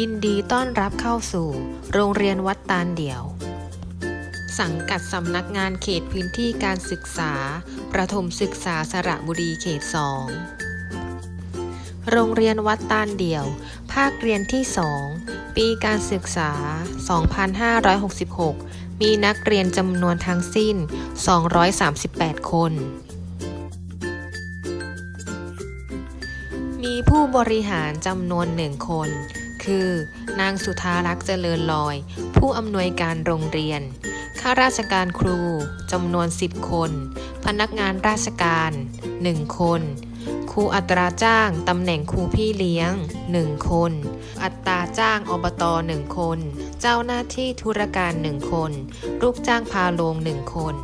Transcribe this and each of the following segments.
ยินดีต้อนรับเข้าสู่ โรงเรียนวัดตาลเดี่ยว สังกัดสำนักงานเขตพื้นที่การศึกษา ประถมศึกษาสระบุรีเขต2โรงเรียนวัดตาลเดี่ยว ภาคเรียนที่ 2 ปีการศึกษา 2566 มีนักเรียนจำนวนทั้งสิ้น 238 คน มีผู้บริหารจำนวนหนึ่งคน คือ นางสุธารักษ์เจริญลอย ผู้อำนวยการโรงเรียน ข้าราชการครูจำนวน 10 คน พนักงานราชการ 1 คน ครูอัตราจ้างตำแหน่งครูพี่เลี้ยง 1 คน อัตราจ้างอบต1คน เจ้าหน้าที่ธุรการ 1 คน ลูกจ้างพาโรง1คน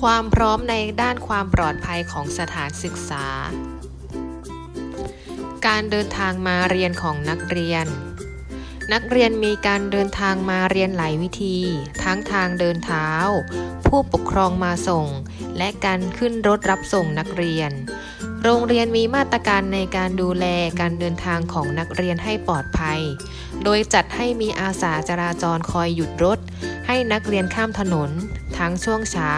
ความพร้อมในด้านความปลอดภัยของสถานศึกษา การเดินทางมาเรียนของนักเรียน นักเรียนมีการเดินทางมาเรียนหลายวิธี ทั้งทางเดินเท้า ผู้ปกครองมาส่ง และการขึ้นรถรับส่งนักเรียน โรงเรียนมีมาตรการในการดูแลการเดินทางของนักเรียนให้ปลอดภัย โดยจัดให้มีอาสาจราจรคอยหยุดรถ ให้นักเรียนข้ามถนน ทั้งช่วงเช้า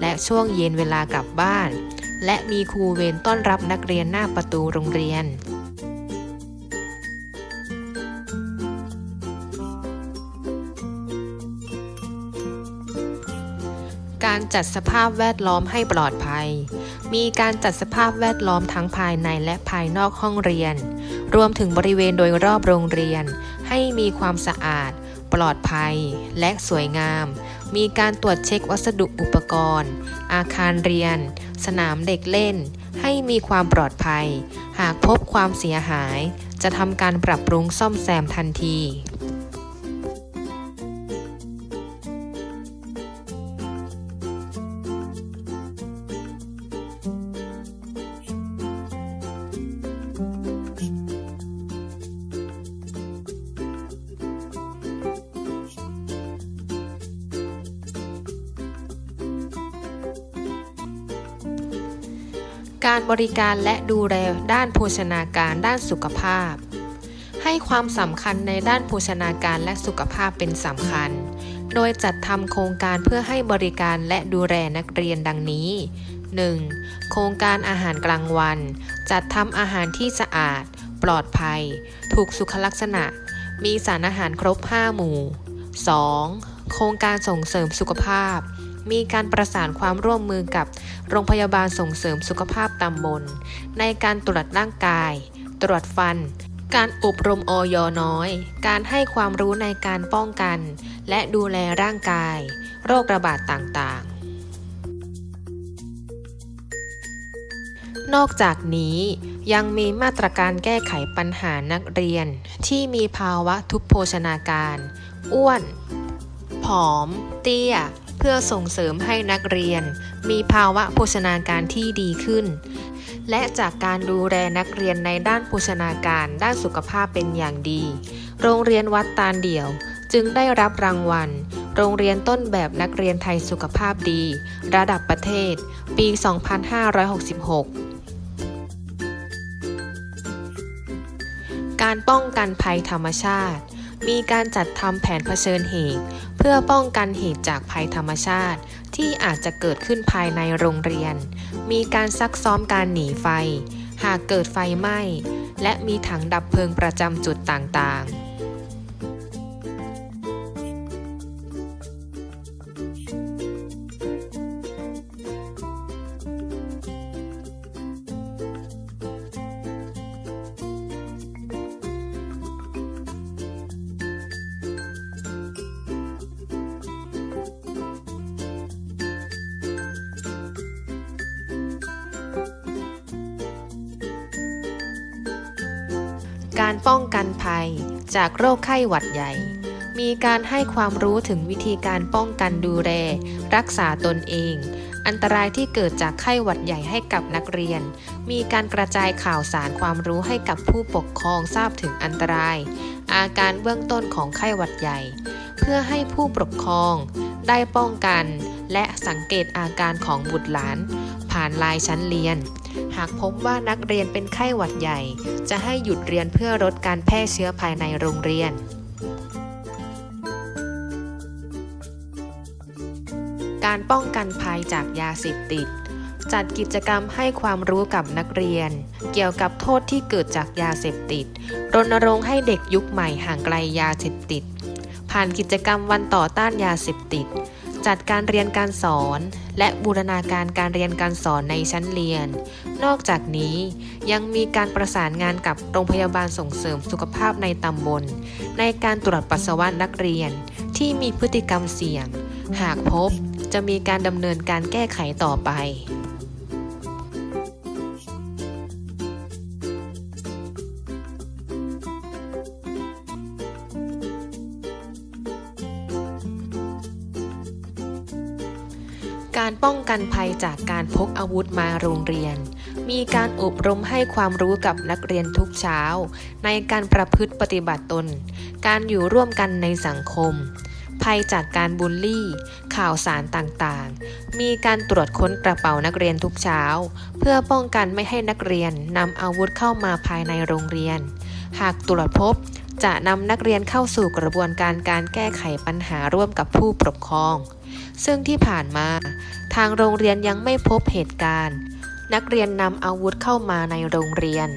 และช่วงเย็นเวลากลับบ้าน และมีครูเวรต้อนรับนักเรียนหน้าประตูโรงเรียน การจัดสภาพแวดล้อมให้ปลอดภัย มีการจัดสภาพแวดล้อมทั้งภายในและภายนอกห้องเรียน รวมถึงบริเวณโดยรอบโรงเรียน ให้มีความสะอาด ปลอดภัย และสวยงาม มีการตรวจเช็ควัสดุอุปกรณ์ อาคารเรียน สนามเด็กเล่น ให้มีความปลอดภัย หากพบความเสียหาย จะทำการปรับปรุงซ่อมแซมทันที การบริการและดูแลด้านโภชนาการด้านสุขภาพ ให้ความสำคัญในด้านโภชนาการและสุขภาพเป็นสำคัญ โดยจัดทำโครงการเพื่อให้บริการและดูแลนักเรียนดังนี้ 1. โครงการอาหารกลางวัน จัดทำอาหารที่สะอาด ปลอดภัย ถูกสุขลักษณะ มีสารอาหารครบ 5 หมู่ 2. โครงการส่งเสริมสุขภาพ มีการประสานความร่วมมือกับโรงพยาบาลส่งเสริมสุขภาพตำบล ในการตรวจร่างกาย ตรวจฟัน การอบรมอยน้อย การให้ความรู้ในการป้องกัน และดูแลร่างกาย โรคระบาดต่างๆ นอกจากนี้ยังมีมาตรการแก้ไขปัญหานักเรียน ที่มีภาวะทุพโภชนาการ อ้วน ผอม เตี้ย เพื่อส่งเสริมให้นักเรียน มีภาวะโภชนาการที่ดีขึ้น และจากการดูแลนักเรียนในด้านโภชนาการด้านสุขภาพเป็นอย่างดี โรงเรียนวัดตาลเดี่ยว จึงได้รับรางวัล โรงเรียนต้นแบบนักเรียนไทยสุขภาพดี ระดับประเทศ ปี 2566การป้องกันภัยธรรมชาติ มีการจัดทำแผนเผชิญเหตุ เพื่อป้องกันเหตุจากภัยธรรมชาติ ที่อาจจะเกิดขึ้นภายในโรงเรียน มีการซักซ้อมการหนีไฟ หากเกิดไฟไหม้ และมีถังดับเพลิงประจำจุดต่างๆ การป้องกันภัย จากโรคไข้หวัดใหญ่ มีการให้ความรู้ถึงวิธีการป้องกันดูแลรักษาตนเอง อันตรายที่เกิดจากไข้หวัดใหญ่ให้กับนักเรียน มีการกระจายข่าวสารความรู้ให้กับผู้ปกครองทราบถึงอันตราย อาการเบื้องต้นของไข้หวัดใหญ่ เพื่อให้ผู้ปกครองได้ป้องกัน และสังเกตอาการของบุตรหลาน ผ่านลน์ชั้นเรียน หากพบว่านักเรียนเป็นไข้หวัดใหญ่ จะให้หยุดเรียนเพื่อลดการแพร่เชื้อภายในโรงเรียน การป้องกันภัยจากยาเสพติด จัดกิจกรรมให้ความรู้กับนักเรียน เกี่ยวกับโทษที่เกิดจากยาเสพติด รณรงค์ให้เด็กยุคใหม่ห่างไกลยาเสพติด ผ่านกิจกรรมวันต่อต้านยาเสพติด จัดการเรียนการสอน และบูรณาการการเรียนการสอนในชั้นเรียน นอกจากนี้ยังมีการประสานงานกับโรงพยาบาลส่งเสริมสุขภาพในตำบล ในการตรวจปัสสาวะนักเรียนที่มีพฤติกรรมเสี่ยง หากพบจะมีการดำเนินการแก้ไขต่อไป การป้องกันภัยจากการพกอาวุธมาโรงเรียน มีการอบรมให้ความรู้กับนักเรียนทุกเช้า ในการประพฤติปฏิบัติตน การอยู่ร่วมกันในสังคม ภัยจากการบูลลี่ ข่าวสารต่างๆ มีการตรวจค้นกระเป๋านักเรียนทุกเช้า เพื่อป้องกันไม่ให้นักเรียนนำอาวุธเข้ามาภายในโรงเรียน หากตรวจพบจะนำนักเรียนเข้าสู่กระบวนการการแก้ไขปัญหาร่วมกับผู้ปกครอง ซึ่งที่ผ่านมา ทางโรงเรียนยังไม่พบเหตุการณ์ นักเรียนนำอาวุธเข้ามาในโรงเรียน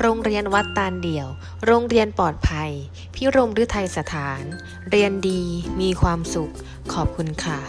โรงเรียนวัดตาลเดี่ยว โรงเรียนปลอดภัย พิรมฤทัยสถาน เรียนดี มีความสุข ขอบคุณค่ะ